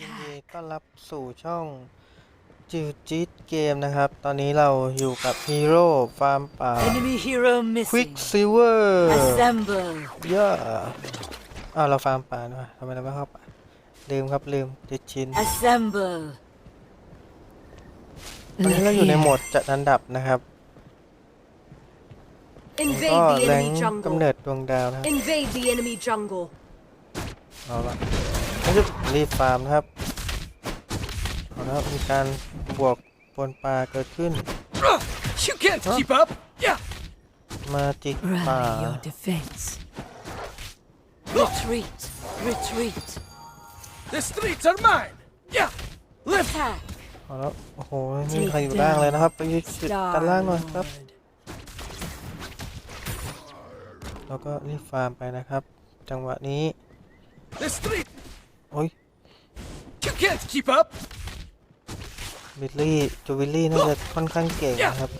ยินดี attack. ต้อนรับสู่ช่องจิวจิตเกมนะครับ ตอนนี้เราอยู่กับฮีโร่ฟาร์มป่า Enemy hero ควิก missing. ซิลเวอร์ Assemble. เยอะอ้าวเราฟาร์มป่าด้วยทำไมเราไม่เข้าป่าลืมครับลืมติดชิน Assemble. ตอนนี้เราอยู่ในโหมดจัดอันดับนะครับก็ Invade the แรง enemy กำ jungle. เนิดดวงดาวนะครับ Invade the enemy jungle. เอาละ นี่จะรีบฟาร์มนะครับเอาละมีการบวกปนปลาเกิดขึ้น You can't keep up. Yeah. มาจิกป่า Rally your defense. Retreat. Retreat. The streets are mine. Yeah. Left. Attack. เอาแล้วโอ้โหไม่มีใครอยู่ล่างเลยนะครับไปยึดจุดด้านล่างหน่อยครับ แล้วก็รีบฟาร์มไปนะครับ จังหวะนี้ The street. โอ้ย You can't keep up. บิลลี่จูบิลลี่น่าจะค่อนข้างเก่งนะครับ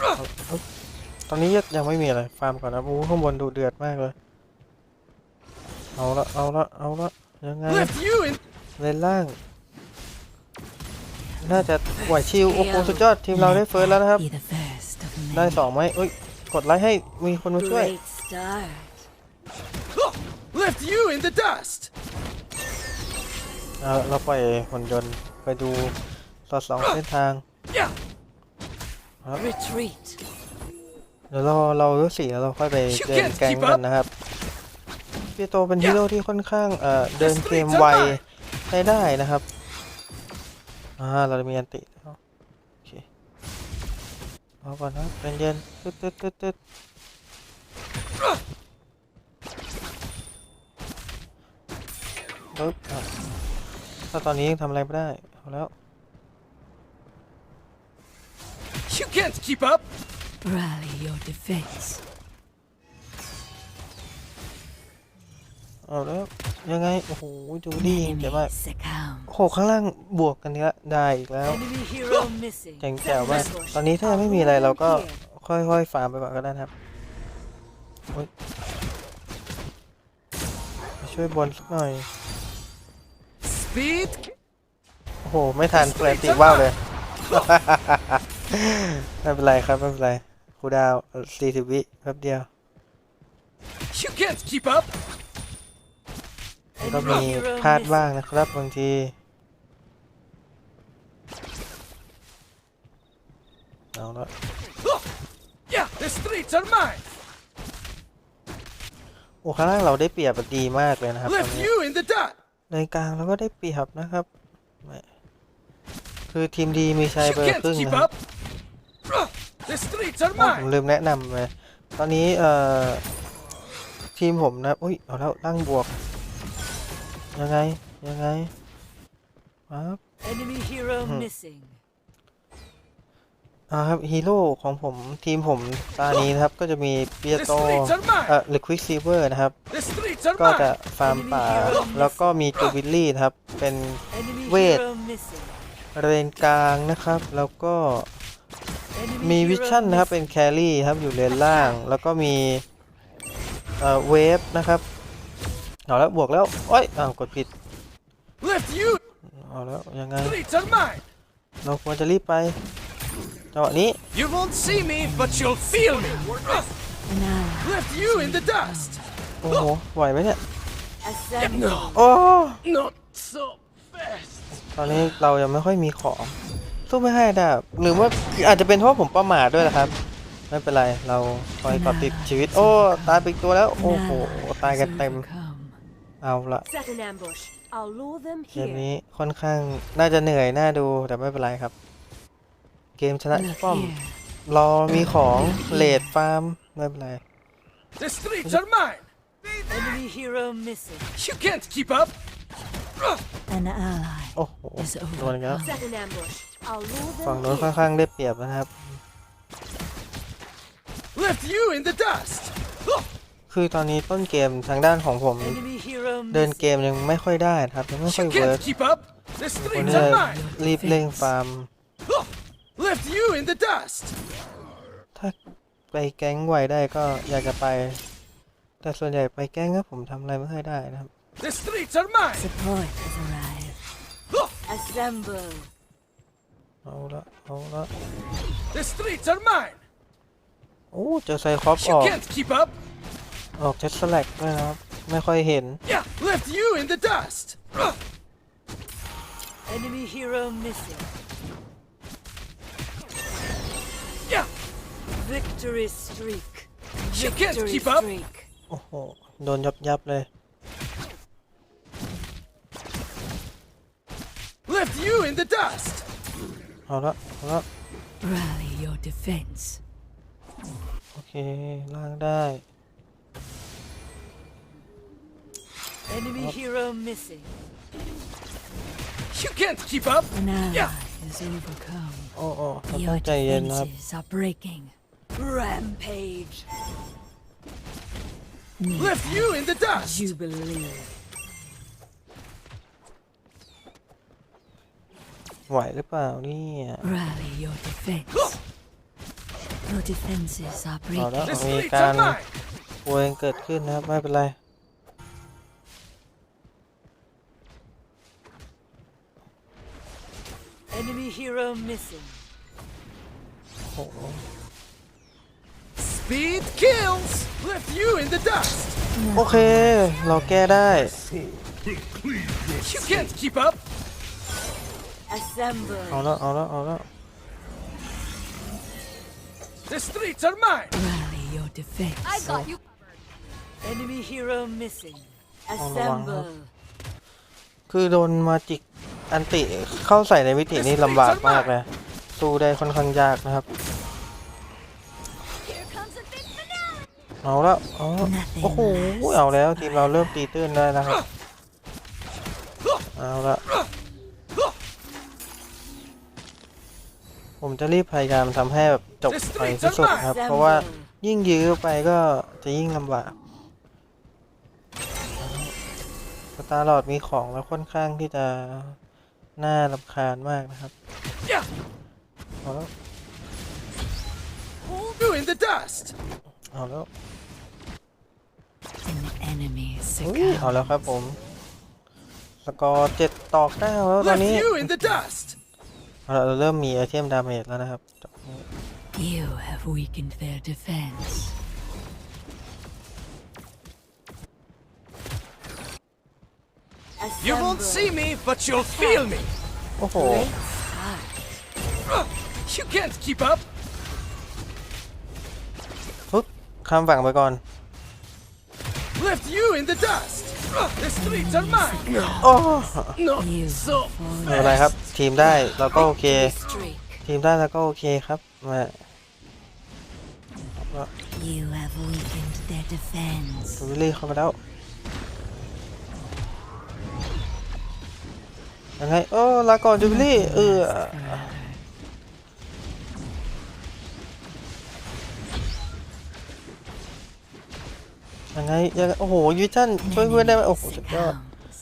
เอาเอาตอนนี้ยังยังไม่มีอะไร ฟาร์มก่อนนะโอ้โหข้างบนดูเดือดมากเลย เอาละ เอาละ เอาละ ยังไง Left you in. เลนล่าง น่าจะไหวชิว โอ้โห สุดยอด ทีมเราได้เฟิร์สแล้วนะครับ Be the first of ได้ many. สองไหมเอ้ย กดไลค์ให้มีคนมาช่วย Great start. Oh, left you in the dust. เอาเราปล่อยหุ่นยนต์ไปดูสอดสองเส้นทาง Yeah. Retreat. เดี๋ยวเราเรารู้สีแล้วเราค่อยไปเดินแก๊งกันนะครับพี่โตเป็นฮีโร่ที่ค่อนข้างเอ่อเดินเกมไวใช้ได้นะครับอ่าเรามีอันติแล้วโอเคเอาก่อนนะเป็นเย็นตึ๊ดตึ๊ดตึ๊ดตึ๊ด ปึ๊บอะถ้าตอนนี้ยังทำอะไรไม่ได้เอาแล้ว You can't keep up. Rally your defense. เอาแล้วยังไง โอ้โหดูดีเดี๋ยว Enemy มาก succumb. โอ้โหข้างล่างบวกกันเนี้ยได้อีกแล้ว Enemy hero missing. เจ๋งแจ๋วมากตอนนี้ถ้ายังไม่มีอะไรเราก็ค่อยๆฟาร์มไปก่อนก็ได้นะครับโอ๊ยมาช่วยบนสักหน่อย Speed. โอ้โห ไม่ทันแปลติว่าวเลย ไม่เป็นไรครับ ไม่เป็นไรครูดาวสี่สิบวิแป๊บเดียว You can't keep up. มันก็มีพลาดบ้างนะครับบางที เอาละ Oh, yeah. The streets are mine. โอ้ข้างล่างเราได้เปรียบดีมากเลยนะครับตอน Left นี้ you in the dust. ในกลางเราก็ได้เปรียบนะครับแหมคือทีมดีมีชัย You เบอร์ can't ครึ่ง keep นะครับ up. Uh, The streets are อ้าวผม mine. ลืมแนะนำเลยตอนนี้เอ่อทีมผมนะอุ้ยเอาแล้วตั้งบวก ยังไง ยังไงครับ Enemy hero Hmm. missing. อ่าครับฮีโร่ของผมทีมผมตานี้นะครับก็จะมีเปีย The โต streets are เอ่อ mine. หรือควิกซีเวอร์นะครับ The streets are ก็จะ mine. ฟาร์มป่า แล้วก็มีจูบิลลี่นะครับ เป็น Enemy Wait. hero missing. เรนกลางนะครับ แล้วก็ Enemy มี hero วิชั่นนะครับ missing. เป็นแครี่ครับอยู่เลนล่าง แล้วก็มีเอ่อเวฟนะครับเอาแล้วบวกแล้วโอ้ยอ้าวกดผิด Left you. เอาแล้วยังไง Streets are mine. เราควรจะรีบไป จังหวะนี้ You won't see me, but you'll feel me. Uh, An ally. Left you in the dust. โอ้โหไหวไหมเนี่ย Assemble. No, โอ้ not so fast. ตอนนี้เรายังไม่ค่อยมีของ สู้ไม่ให้ดาบหรือว่าอาจจะเป็นเพราะผมประมาทด้วยนะครับ ไม่เป็นไรเราคอยเกาะติดชีวิต โอ้ ตายไปอีกตัวแล้ว โอ้โห ตายกันเต็ม Overcome. เอาละ Set an ambush. I'll lure them เกม here. นี้ค่อนข้างน่าจะเหนื่อยน่าดูแต่ไม่เป็นไรครับเก มชนะ Look ป้อม here. รอมีของเลดฟาร์มไม่เป็นไร The streets are mine. Enemy hero missing. You can't keep up. Uh, An ally โอ้โห is โดนอีกแล้ว overcome. Set an ambush. I'll lure ฝั่ง them โน้นค่อน here. ข้างได้เปรียบนะครับ Left you in the dust. Uh, คือตอนนี้ต้นเกมทางด้านของผม Enemy hero เดิน missing. เกมยังไม่ค่อยได้นะครับยังไม่ค่อย You เวิร์ก can't keep up. The คน streets ที่จะ are mine. รีบเร่งฟาร์ม Uh, Left you in the dust. ถ้าไปแก๊งไวได้ก็อยากจะไป แต่ส่วนใหญ่ไปแก๊งก็ผมทำอะไรไม่ค่อยได้นะครับ The streets are mine. Support has arrived. Assemble. เอาละเอาละ The streets are mine. โอ้เจอไซคอปอ You อก can't keep up. ออกเทสแลกด้วยนะครับ ไม่ค่อยเห็น Yeah, left you in the dust. Ugh. Enemy hero missing. Victory streak. You can't Victory keep up. streak. โอ้โห โดนยับยับเลย left you in the dust. เอาละเอาละ Rally your defense. โอเค ล่างได้ Enemy hero missing. You can't keep up. An Yeah. ally is overcome. โอ้โอ้เราต้อ Your งใจเย็นนะครับ defenses are breaking. Rampage. Need Left you in the dust. Jubilee. ไหวหรือเปล่าเนี่ย Rally your defense. Your defenses are เอาละ breaking. The มี streets การ are mine. ปวยเกิดขึ้นนะครับ ไม่เป็นไร Enemy hero missing. โอ้โห Speed kills. Left you in the dust. โอเค เราแก้ได้ You can't keep up. Assemble. เอาละเอาละเอาละ The streets are mine. Rally your defense. I got you. Enemy hero missing. Oh, Assemble. คือโดนมาจิกอันติเข้าใส่ในมิตินี้ลำบากมากเลยสู้ได้ค่อนข้างยากนะครับ Here เอาละเอาละโอ้โหเอาแล้วทีมเราเริ่มตีตื้นได้นะครับ เอาละผมจะรีบพยายามทำให้แบบจบไปที่สุดนะครับ เพราะว่ายิ่งยื้อไปก็จะยิ่งลำบากสตาร์ลอดมีของแล้วค่อนข้างที่จะน่ารำคาญมากนะครับ Yeah, เอาแล้ว you in the dust. เอาแล้ว An enemy อุ้ย เอา succumb. แล้วครับผมสกอร์เจ็ดต่อเก้าแล้วตอน Left นี้ you in the dust. เอาละเราเริ่มมีไอเทมดาเมจแล้วนะครับ You have weakened their defense. You won't Assemble. see me, but you'll feel me. โอ้โห Great start. Ugh. You can't keep up. ปึ๊บข้ามฝั่งไปก่อน Left you in the dust. Ugh. The streets are mine. โอ้ Not You so ไม่เป็นไรครับ ทีมได้เราก็โอเค streak. ทีมได้แล้วก็โอเคครับมา You have weakened their defense. ดูวิลลี่เข้ามาแล้วยังไงโอ้ลาก่อนจูบิลลี่เออ ยังไงยังไงโอ้โหยูทันช่วยเพื่อนได้ไหมโอ้โหสุดยอด Succumbs.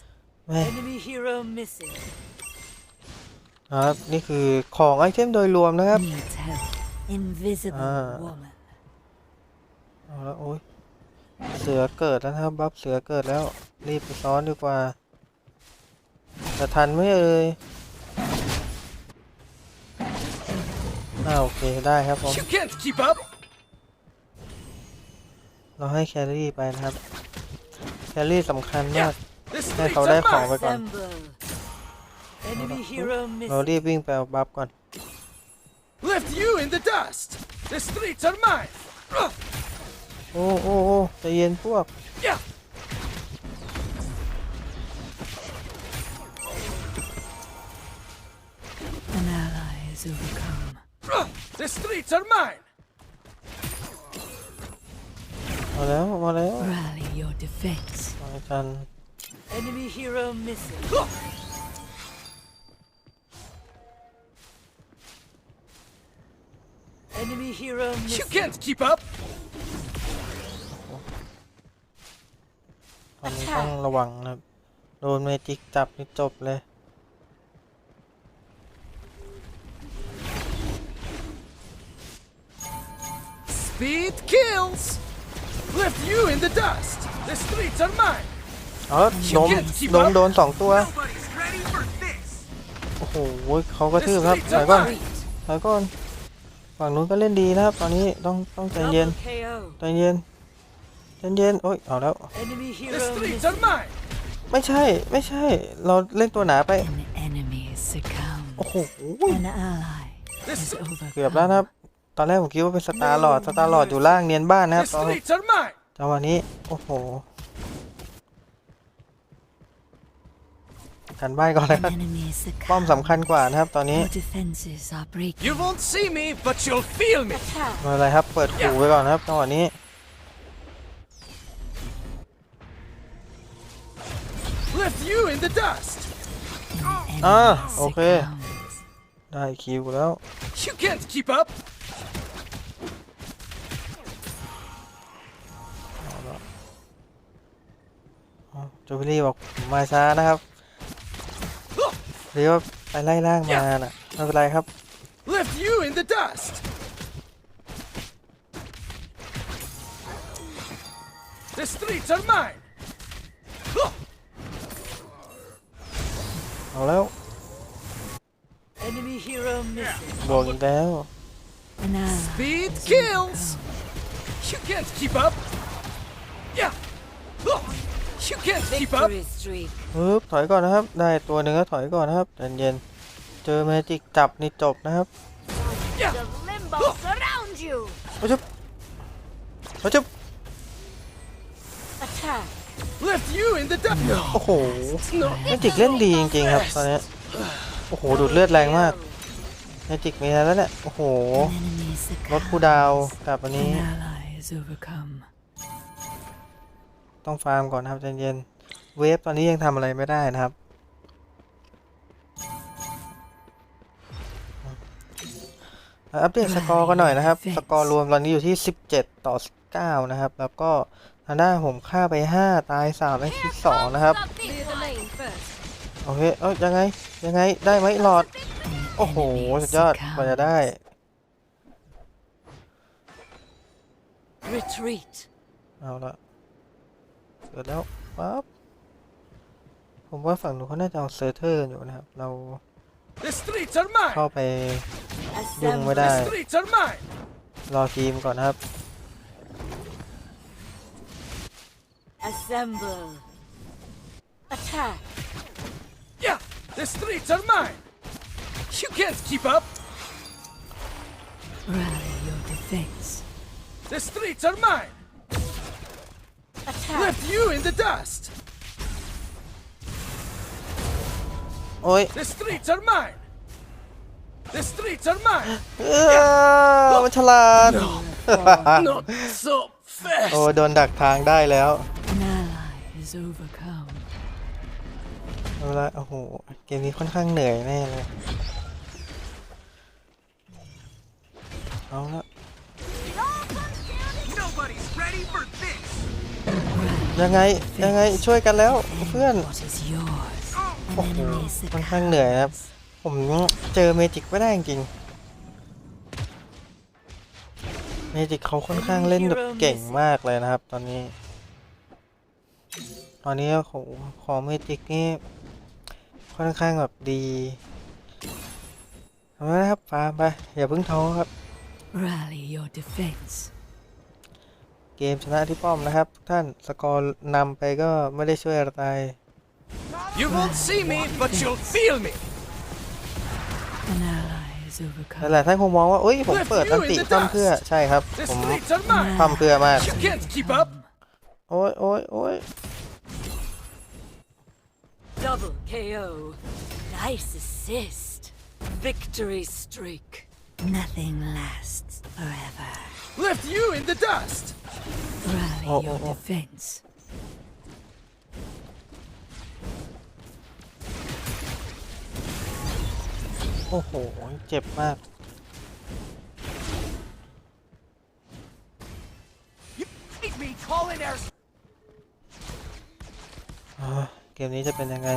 แม่ Enemy hero missing. ครับนี่คือของไอเทมโดยรวมนะครับ Needs help. Invisible Ah. woman. เอาละโอ้ยเสือเกิดแล้วนะครับบัฟเสือเกิดแล้วรีบไปซ้อนดีกว่าจะทันไหมเอ่ยอ้าวโอเคได้ครับผม เราให้แครี่ไปนะครับ แครี่สำคัญมาก The ให้ streets เขาได้ are ของ mine. ไปก่อน Assemble. Enemy hero เรา missing. รีบวิ่งไปเอาบัฟก่อน Left you in the dust. The streets are mine. Ugh. โอ้โอ้โอ้ใจเย็นพวก Yeah. An ally is overcome. Ugh. The streets are mine. มาแล้วมาแล้ว Rally your defense. มากัน Enemy hero missing. Ugh. Enemy hero You missing. can't keep up. ตอนนี้ต้องระวังนะครับ โดนเมจิกจับนี่จบเลย Speed kills. Left you in the dust. The streets are mine. เอาแล้วโดนโดนโดนสองตัว Nobody's ready for this. โอ้โหเขากระทืบครับถอยก่อนถอยก่อนฝั่งนู้นก็เล่นดีนะครับ ตอนนี้ต้องต้องใจเย็น Double KO. ใจเย็นใจเย็นโอ้ยเอาแล้ว Enemy The hero streets missing. are mine. ไม่ใช่ไม่ใช่ เราเล่นตัวหนาไป An enemy succumbed. โอ้โห An ally The, has s- เกือบแล้วนะครับ ตอนแรกผมคิดว่าเป็นสตาร์ลอดสตาร์ลอดอยู่ล่างเนียนบ้านนะครับ the ตอน streets are mine. จังหวะนี้ โอ้โหกันบ้านก่อนเลยครับ An enemy ป้อม succumbed. สำคัญกว่านะครับตอนนี้ Your defenses are breaking. You won't see me, but you'll feel me. Attack. ไม่เป็นไรครับ เปิดขู่ไว้ก่อนนะครับจังหวะนี้ Left you in the dust. An Ah, enemy okay. succumbs. ได้คิวแล้ว จูบิลี่บอกผมมาช้านะครับหรือว่าไปไล่ล่างมาน่ะไม่เป็นไรครับ Left you in the dust. The streets are mine. เอาแล้ว Enemy hero missing. บวกอีกแล้ว An ally Speed has kills. overcome. You can't keep up. Yeah. You can't keep up. Victory streak. ปึ๊บถอยก่อนนะครับ ได้ตัวหนึ่งก็ถอยก่อนนะครับใจเย็นๆเจอแมจิกจับนี่จบนะครับ Yeah. The limbo surround you. โอ้ชุบโอ้ชุบ Attack. Left you in the dust. โอ้โห No. แมจิกเล่นดีจริงๆครับตอนนี้โอ้โห ดูดเลือดแรงมากแมจิกมีอะไรแล้วเนี่ย โอ้โห An enemy รถคูดาว succumbs. กับอันนี้ An ally is overcome. ต้องฟาร์มก่อนนะครับใจเย็นเวฟตอนนี้ยังทำอะไรไม่ได้นะครับ อัปเดตสกอร์กันหน่อยนะครับ สกอร์รวมตอนนี้อยู่ที่ 17 ต่อ9นะครับ แล้วก็ทางด้านผมฆ่าไป 5 ตาย3และคิด2นะครับ Clear the lane first. โอเค เอ้ยยังไง ยังไง ได้ไหมหลอด โอ้โห สุดยอดกว่าจะได้ Retreat. เอาละ เสร็จแล้วปั๊บผมว่าฝั่งนู้นเขาน่าจะเอาเซอร์เทอร์อยู่นะครับ เรา The streets are mine. เข้าไปยุ่ง Assemble. ไม่ได้ The streets are mine. รอทีมก่อนนะครับ Assemble. Attack. Yeah. The streets are mine. You can't keep up. Rally your defense. The streets are mine. Attack. Left you in the dust. โอ้ย The streets are mine. The streets are mine. เออมันฉลาด Not so โอ้ fast. โดนดักทางได้แล้ว An ally is overcome. เอาละโอ้โห เกมนี้ค่อนข้างเหนื่อยแน่เลย เอาละ Nobody's ready for this. ยังไงยังไงช่วยกันแล้วเพื่อนโอ้โหค่อนข้างเหนื่อยครับ ผมเจอเมจิกไม่ได้จริงเมจิกเขาค่อนข้างเล่นแบบเก่งมากเลยนะครับ ตอนนี้ ตอนนี้ของของเมจิกนี่ค่อนข้างแบบดีเอาละครับฟาร์มไปอย่าเพิ่งท้อครับ Rally your defense. เกมชนะที่ป้อมนะครับทุกท่านสกอร์นำไปก็ไม่ได้ช่วยอะไร You won't see me, but you'll feel me. An ally is นั่น overcome. แหละท่านคงมองว่าเอ้ยผมเปิดอันติป้อมเพื่อใช่ครับ The ผม streets are mine. ป้อมเพื่อมาก You can't keep up. โอ้ยโอ้ยโอ้ย Double KO. Nice assist. Victory streak. Nothing lasts forever. Left you in the dust. Rally Oh, your oh, oh. defense. โอ้โห เจ็บมาก Make me call in air. อ่าเกมนี้จะเป็นยังไง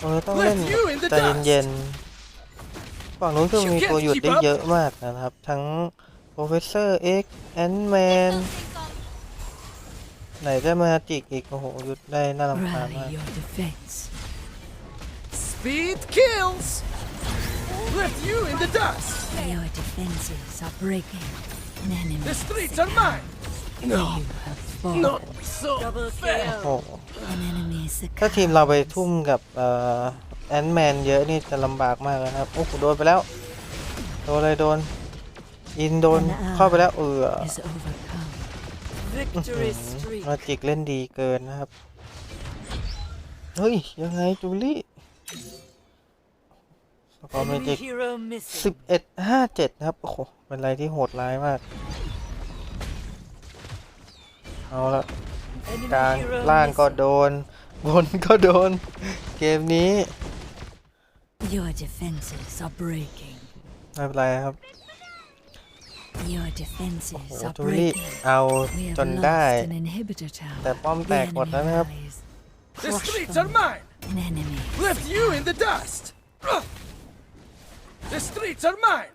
เออต้องเล่น Left you in the ใจ dust. เย็นๆฝั่งนู้นคือมีตัวหยุดได้เยอะมากนะครับ ทั้งโปรเฟสเซอร์เอ็กแอนแมนไหนจะมาจิกอีก โอ้โห หยุดได้น่ารำคาญมาก Rally your defense. Speed kills! Left you in the dust! Your defenses are breaking. An enemy The streets are mine! No, have fallen. not so Double fast! KO. โอ้โห An enemy ถ้า succumbed. ทีมเราไปทุ่มกับเอ่อแอนแมนเยอะนี่จะลำบากมากนะครับ โอ้โหโดนไปแล้ว โดนเลยโดน อินโดนเข้าไปแล้วเออ Is overcome. Victory streak. มาจิกเล่นดีเกินนะครับ เฮ้ย ยังไงจูลี่สกอร์เม Enemy จิก hero missing. สิบเอ็ดห้าเจ็ดนะครับ โอ้โห เป็นอะไรที่โหดร้ายมาก เอาละ Enemy กลาง hero ล่างก็ missing. โดน บนก็โดน เกมนี้ Your defenses are breaking. ไม่เป็นไรครับ Your โอ้ defenses โห are จูลี่ breaking. เอา We จ have นได้ lost an inhibitor tower. แต่ป้อม The แตกหมด enemy แล้วนะครับ rallies. The Crush streets them. are mine! An enemy. Left you in the dust! Ugh. The streets are mine!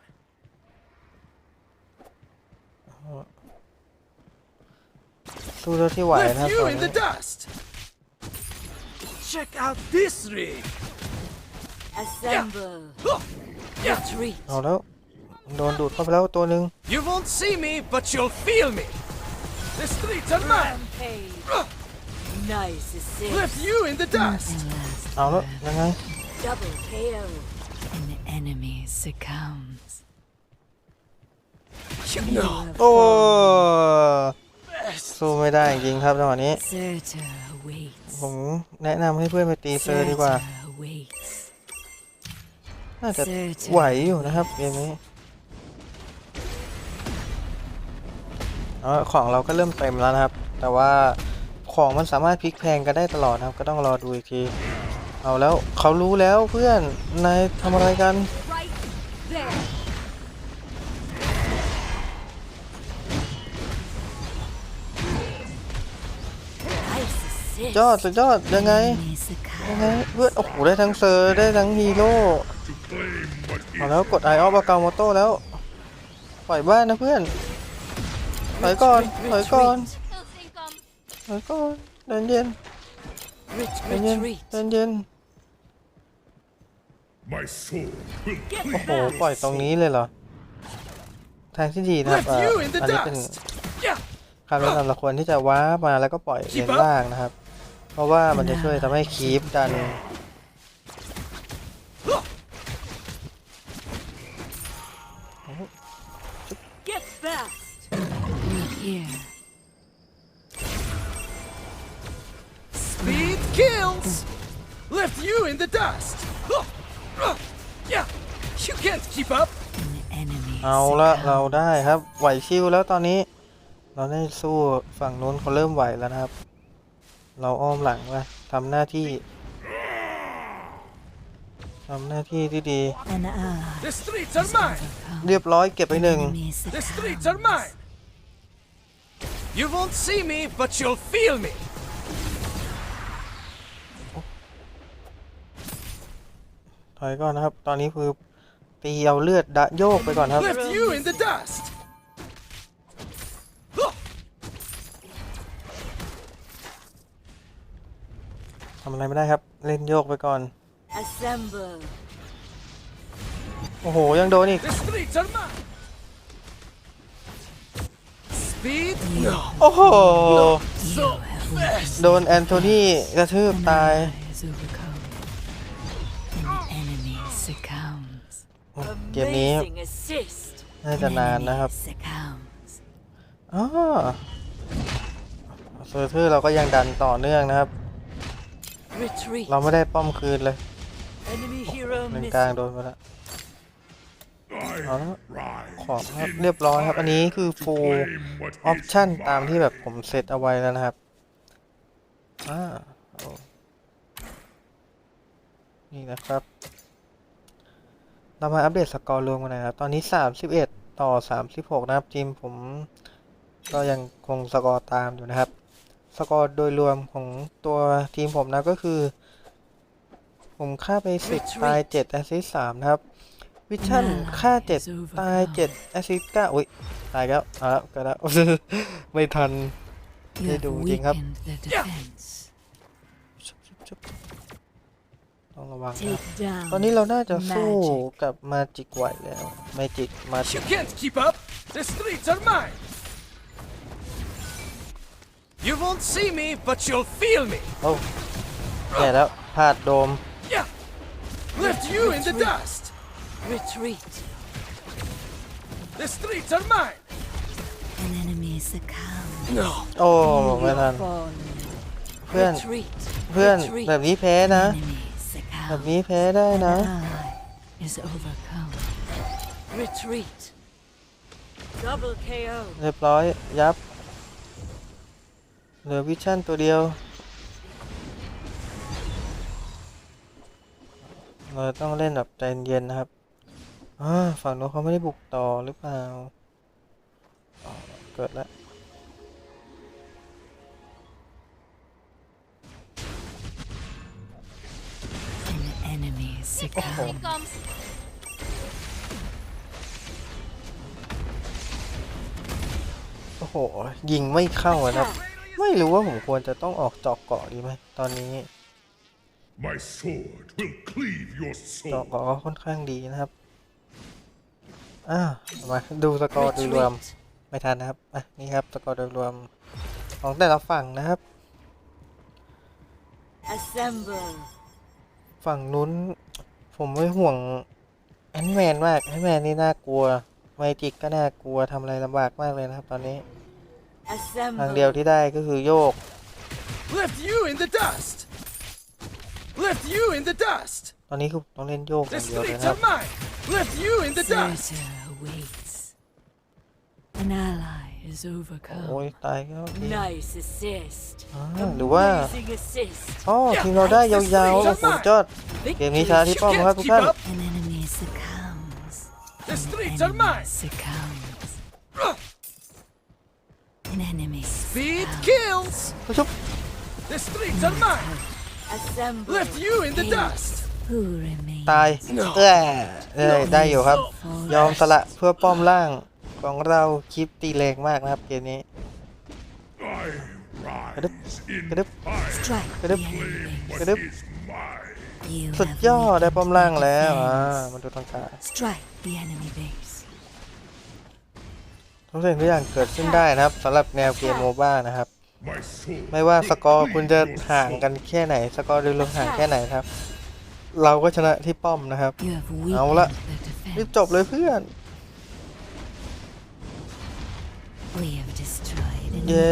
สู้เท่าที่ไหวนะค Left รับ you ตอน in นี้ the dust! Check out this rig! Assemble. Ugh. Yeah. Retreat. เอาแล้ว โดนดูดเข้าไปแล้วตัวหนึ่ง You won't see me, but you'll feel me! The streets are mine! Rampage. Ugh. Nice assist. Left you in the dust! Nothing lasts เอาแล้ว forever. ยังไง Double KO. An enemy succumbs. You know โอ้ best! สู้ไม่ได้จริงครับจังหวะนี้ ผมแนะนำให้เพื่อนไปตีเซอร์ดีกว่า น่าจะไหวอยู่นะครับเกมนี้เอาละของเราก็เริ่มเต็มแล้วนะครับ แต่ว่าของมันสามารถพลิกแพงกันได้ตลอดนะครับ ก็ต้องรอดูอีกที เอาแล้วเขารู้แล้วเพื่อนนายทำอะไรกัน ยอดสุดยอดยังไงยังไงเพื่อนโอ้โหได้ทั้งเซอร์ได้ทั้งฮีโร่เอาแล้วกดไอออฟบากาโมโต้แล้วปล่อยบ้านนะเพื่อนถอยก่อนถอยก่อนถอยก่อนเดินเย็นเดินเย็นเดินเย็นโอ้โหปล่อยตรงนี้เลยเหรอทางที่ดีนะครับ Left เอ่อ you in the อันนี้เป็น dust! Yeah! คำแนะนำเราควรที่จะว้ามาแล้วก็ปล่อยเลนล่างนะครับ เพราะว่ามันจะช่วยทำให้คีปดัน Get fast. We're here. Speed kills! Left you in the dust! Ugh. Ugh. Yeah! You can't keep up! An enemy เอาละเรา succumbs. ได้ครับ ไหวชิวแล้วตอนนี้ เราได้สู้ฝั่งนู้นเขาเริ่มไหวแล้วนะครับ เราอ้อมหลังว่าทำหน้าที่ทำหน้าที่ที่ดี An ally The streets are mine! overcome. เรียบร้อยเก็บไปหนึ่ง Enemy The streets succumbs. are mine! You won't see me, but you'll feel me! ถอยก่อนนะครับ ตอนนี้คือตีเอาเลือดดะโยกไปก่อนครับ Left you in the dust! ำอะไรไม่ได้ครับ เล่นโยกไปก่อน Assemble. โอ้โห ยังโดนอีก The streets are mine! Speed? No. โอ้โห So fast! โดนแอนโทนีกระทืบ An ตาย ally is overcome. An enemy succumbs. เกมนี้ Amazing assist. น่าจะ An นาน enemy นะครับ Succumbs. อ๋อเซอร์เทอร์เราก็ยังดันต่อเนื่องนะครับ Retreat. เราไม่ได้ป้อมคืนเลย Enemy hero เลนกลาง missing. โดนไปแล้วเอาแล้ว rise ของครับเรียบร้อยครับ อันนี้คือ full claim what is option ตามที่ mine. แบบผมเซตเอาไว้แล้วนะครับอ่าโอ้นี่นะครับ เรามาอัปเดตสกอร์รวมกันหนะครับ ตอนนี้ 31 ต่อ 36 นะครับทีมผมก็ยังคงสกอร์ตามอยู่นะครับ สกอร์โดยรวมของตัวทีมผมนะก็คือ ผมฆ่าไป 10 ตาย 7 แอสซิสต์3นะครับ วิชั่น Nah, ฆ่าเจ็ด is overcome. ตายเจ็ดแอซิสเก้าอุ้ย ตายแล้วเอาแล้วก็แล้ว ไม่ทัน You They have do, Ding Hấp. weakened their defense. ชุบชุบชุบต้องระวังนะ Take down. ตอนนี้เราน่าจะสู้ Magic. กับมาจิกไหวแล้วมาจิกมาจิ You ก You won't see me, but you'll feel me! โอ้แย่แล้วพลาดโดม Yeah! Left you in the dust! Retreat. The streets are mine! An enemy succumbed. No! โอ้ไม่ทัน Fall. เพื่อน Retreat. เพื่อน Retreat. แบบนี้แพ้นะ Enemy แบบ succumbed. นี้แพ้ได้นะ Ally is overcome. Retreat. Double KO. เรียบร้อยยับ เหลือวิชั่นตัวเดียวเราต้องเล่นแบบใจเย็นๆนะครับฝั่งโน้นเขาไม่ได้บุกต่อหรือเปล่า เกิดแล้วโอ้โห ยิงไม่เข้านะครับ ไม่รู้ว่าผมควรจะต้องออกจอกเกาะดีไหมตอนนี้ My sword will cleave your จอก soul. เกาะก็ค่อนข้างดีนะครับอ่ามาดูสกอร์โดยรวม Retreat. ไม่ทันนะครับอะนี่ครับสกอร์โดยรวมของแต่ละฝั่งนะครับ Assemble. ฝั่งนู้นผมไม่ห่วงแอนแมนมากแอนแมนนี่น่ากลัวไมจิกก็น่ากลัวทำอะไรลำบากมากเลยนะครับตอนนี้ ทางเดียว Assemble. ที่ได้ก็คือโยก Left you in the dust! Left you in the dust! ตอนนี้คือต้องเล่นโยกอ The ย่างเดียวเลย streets นะครับ are mine! Left you in the dust! Theater awaits. An ally is โอ้ย overcome. ตายแล้วนี่ Nice assist. อ่าหรือว่า Amazing assist. อ๋อทีมเราได้ยาวๆโอ้โหยอดเกมนี้ช้าที่ป้อมครับทุก Keep ท่าน up! An enemy succumbs. The An streets are enemy mine! succumbs. An enemy Speed succumbs. kills! ชุบ The streets are mine! Assemble. Left you in the dust! Who remains? ตาย No. เอ้ยเอ้ยได้อยู่ครับ Fallen. ยอมสละเพื่อป้อมล่างของเราคลิปตีแรงมากนะครับเกมนี้ I rise in Kadip. fire. Strike the Kadip. enemy. What Kadip. is mine? You สุด have ยอดได้ weakened ป้อมล่าง their แล้ว อ่า defense. มาดูตรงกลาง Strike the enemy base. ทุกสิ่งทุกอย่างเกิดขึ้นได้นะครับสำหรับแนวเกมโมบ้านะครับ My soul ไม่ว่าสกอร์ will คุณจะ cleave your ห่างกัน soul. แค่ไหน สกอร์โดยรวมห่างแค่ไหนครับ เราก็ชนะที่ป้อมนะครับ You have เอา weakened ละ their รีบ defense. จบเลยเพื่อน We have destroyed an เย้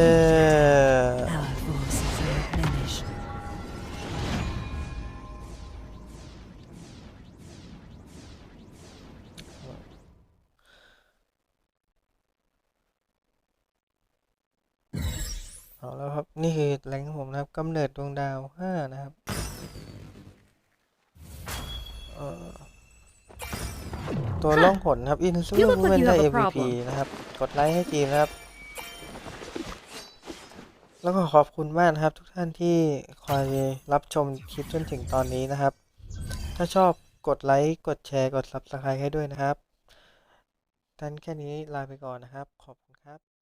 แรงของผมนะครับกำเนิดดวงดาวห้านะครับตัวล่องหนครับอินซู You look เล่นได้ MVP นะครับ กดไลค์ให้ทีมนะครับ แล้วก็ขอบคุณมากนะครับ ทุกท่านที่คอยรับชมคลิปจนถึงตอนนี้นะครับ ถ้าชอบกดไลค์กดแชร์กด Subscribe ให้ด้วยนะครับท่านแค่นี้ลาไปก่อนนะครับ ขอบ